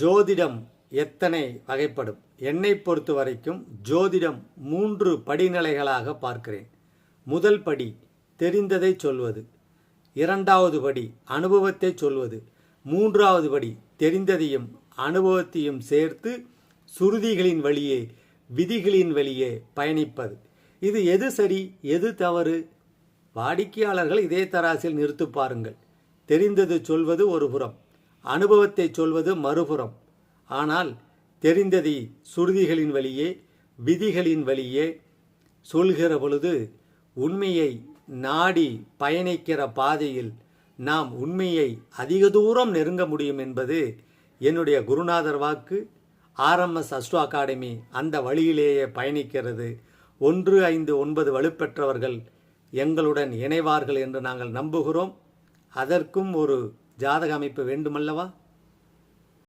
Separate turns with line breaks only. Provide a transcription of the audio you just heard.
ஜோதிடம் எத்தனை வகைப்படும்? என்னை பொறுத்த வரைக்கும் ஜோதிடம் மூன்று படிநிலைகளாக பார்க்கிறேன். முதல் படி தெரிந்ததை சொல்வது. இரண்டாவது படி அனுபவத்தை சொல்வது. மூன்றாவது படி தெரிந்ததையும் அனுபவத்தையும் சேர்த்து சுருதிகளின் வழியே விதிகளின் வழியே பயணிப்பது. இது எது சரி எது தவறு? வாடிக்கையாளர்கள் இதே தராசில் நிறுத்து பாருங்கள். தெரிந்தது சொல்வது ஒரு புறம். அனுபவத்தை சொல்வது மறுபுறம். ஆனால் தெரிந்ததை சுருதிகளின் வழியே விதிகளின் வழியே சொல்கிற பொழுது உண்மையை நாடி பயணிக்கிற பாதையில் நாம் உண்மையை அதிக தூரம் நெருங்க முடியும் என்பது என்னுடைய குருநாதர் வாக்கு. ஆர்எம்எஸ் அஸ்ட்ரோ அகாடமி அந்த வழியிலேயே பயணிக்கிறது. ஒன்று ஐந்து ஒன்பது வலுப்பெற்றவர்கள் எங்களுடன் இணைவார்கள் என்று நாங்கள் நம்புகிறோம். அதற்கும் ஒரு ஜாதக அமைப்பு வேண்டுமல்லவா?